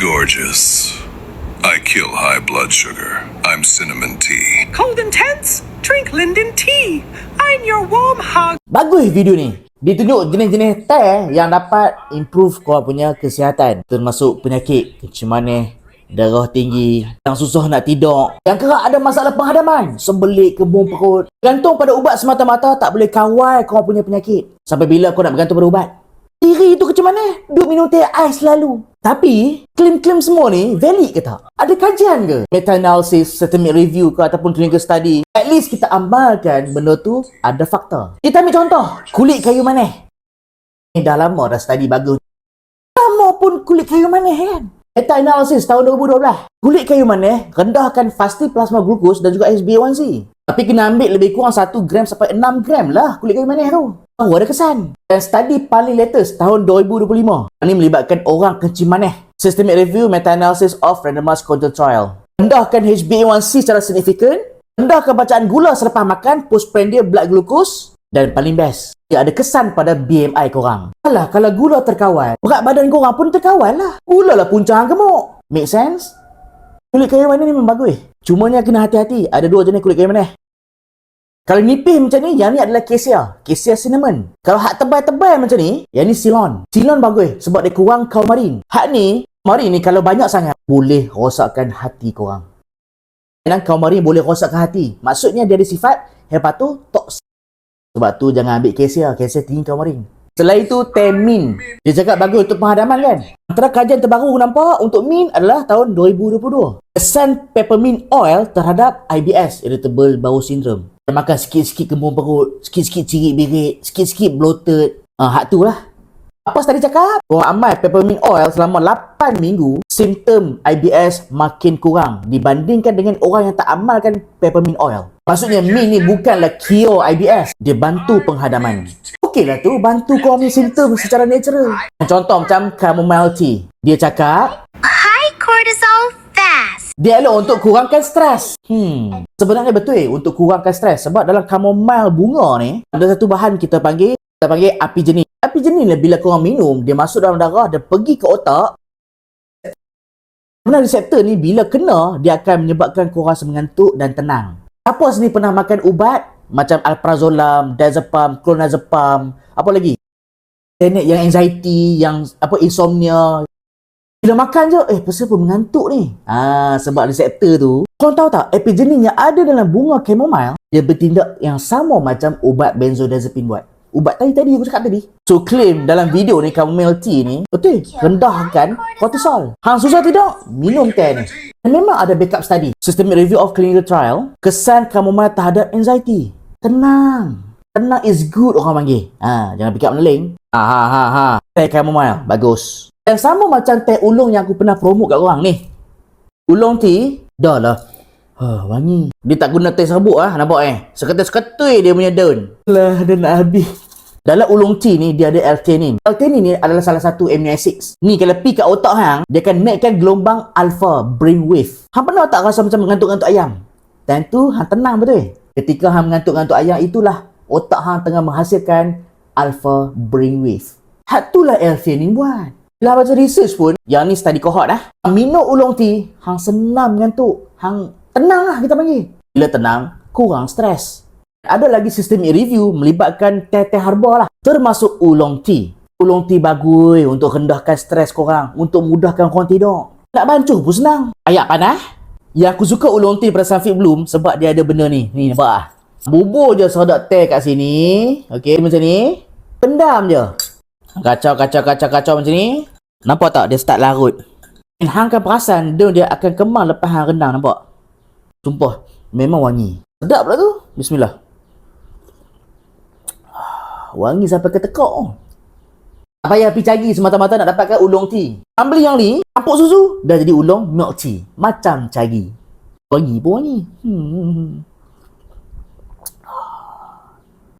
gorgeous. I kill high blood sugar. I'm cinnamon tea. Cold and tense? Drink Linden tea. I'm your warm hug. Bagus video ni. Dia tunjuk jenis-jenis teh yang dapat improve kau punya kesihatan. Termasuk penyakit kencing manis, darah tinggi, yang susah nak tidur, yang kerap ada masalah penghadaman, sembelit, kebun perut. Gantung pada ubat semata-mata tak boleh kawal kau punya penyakit. Sampai bila kau nak bergantung pada ubat? Diri tu macam mana? Duk minum teh ais selalu. Tapi, klaim-klaim semua ni valid ke tak? Ada kajian ke? Meta-analysis, systemic review ke ataupun clinical study. At least kita amalkan benda tu ada fakta. Kita ambil contoh. Kulit kayu manis. Ni dah lama dah study bagus. Lama pun kulit kayu manis kan? Meta-analysis tahun 2012. Kulit kayu manis rendahkan fasting plasma glucose dan juga HbA1c. Tapi kena ambil lebih kurang 1 gram sampai 6 gram lah kulit kayu manis tu. Oh, ada kesan. Dan study paling latest tahun 2025. Ini melibatkan orang kencing manis. Systemic review meta-analysis of randomized control trial. Rendahkan HbA1c secara signifikan. Rendahkan bacaan gula selepas makan postprandial blood glucose. Dan paling best, dia ada kesan pada BMI korang. Alah, kalau gula terkawal, berat badan korang pun terkawal lah. Gula lah punca gemuk. Make sense? Kulit kayu manis ni memang bagus. Cumanya kena hati-hati. Ada dua jenis kulit kayu manis. Kalau nipis macam ni, yang ni adalah cassia. Cassia cinnamon. Kalau hak tebal-tebal macam ni, yang ni silon. Silon bagus sebab dia kurang kaumarin. Hak ni, kaumarin ni kalau banyak sangat, boleh rosakkan hati korang. Dan kaumarin boleh rosakkan hati. Maksudnya dia ada sifat hepatotoxic. Sebab tu jangan ambil cassia. Cassia tinggi kaumarin. Selain itu, temin. Dia cakap bagus untuk penghadaman kan? Antara kajian terbaru nampak untuk min adalah tahun 2022. Kesan peppermint oil terhadap IBS, Irritable Bowel Syndrome. Makan sikit-sikit kembung perut, sikit-sikit cirit birit, sikit-sikit bloated. Ah, hak tu lah. Apa tadi cakap? Orang amal peppermint oil selama 8 minggu, simptom IBS makin kurang dibandingkan dengan orang yang tak amalkan peppermint oil. Maksudnya mint ni bukanlah cure IBS. Dia bantu penghadaman. Okeylah tu, bantu kau punya simptom secara natural. Contoh macam chamomile tea. Dia cakap, High cortisol fast. Dia elok untuk kurangkan stres. Hmm. Sebenarnya betul eh, untuk kurangkan stres. Sebab dalam chamomile bunga ni, ada satu bahan kita panggil, kita panggil apigenin. Apigenin ni bila korang minum, dia masuk dalam darah, dia pergi ke otak. Sebenarnya reseptor ni bila kena, dia akan menyebabkan korang rasa mengantuk dan tenang. Siapa sini pernah makan ubat macam alprazolam, diazepam, clonazepam, apa lagi? Teknik yang anxiety, yang apa insomnia, bila makan je, eh pasal pun mengantuk ni. Ah, sebab reseptor tu. Korang tahu tak, epigenin yang ada dalam bunga chamomile, dia bertindak yang sama macam ubat benzodiazepine buat. Ubat tadi tadi aku cakap tadi. So claim dalam video ni chamomile tea ni, betul, rendahkan kortisol. Hang susah tidak? Minum teh ni. Dan memang ada backup study. Systemic review of clinical trial, kesan chamomile terhadap anxiety. Tenang. Tenang is good orang panggil. Ha, jangan fikir meneling. Ha ha ha ha. Teh chamomile bagus. Dan sama macam teh ulung yang aku pernah promote kat korang ni. Ulung tea, dah lah. Ha, wangi. Dia tak guna teh serbuk ah, nampak eh? Seketul-seketul dia punya daun. Lah, dah nak habis. Dalam ulung tea ni, dia ada L-theanine. L-theanine ni adalah salah satu amino acids. Ni kalau pergi kat otak hang, dia akan naikkan gelombang alpha brainwave. Hang pernah tak rasa macam mengantuk-ngantuk ayam? Dan tu hang tenang betul? Ketika hang mengantuk-ngantuk ayam, itulah otak hang tengah menghasilkan alpha brainwave. Hak tu lah L-theanine buat. Bila baca research pun, yang ni study cohort dah. Minum ulung tea, hang senang mengantuk. Hang tenang lah kita panggil. Bila tenang, kurang stres. Ada lagi sistem review melibatkan teh-teh harba lah. Termasuk ulung tea. Ulung tea bagus untuk rendahkan stres korang. Untuk mudahkan korang tidur. Nak bancuh pun senang. Ayak panas. Yang aku suka ulung tea pada Sunfit Bloom sebab dia ada benda ni. Ni nampak lah. Bubur je sodak teh kat sini. Okey, macam ni. Pendam je. Kacau, kacau, kacau, kacau macam ni. Nampak tak dia start larut? Hang akan perasan dia, dia akan kemang lepas hang rendang nampak? Sumpah, memang wangi. Sedap pula tu. Bismillah. Ah, Wangi sampai ke tekak. oh. Tak payah pergi cari semata-mata nak dapatkan ulung tea. Ambil yang ni, campur susu, dah jadi ulung milk tea. Macam cari. Wangi pun wangi. Hmm.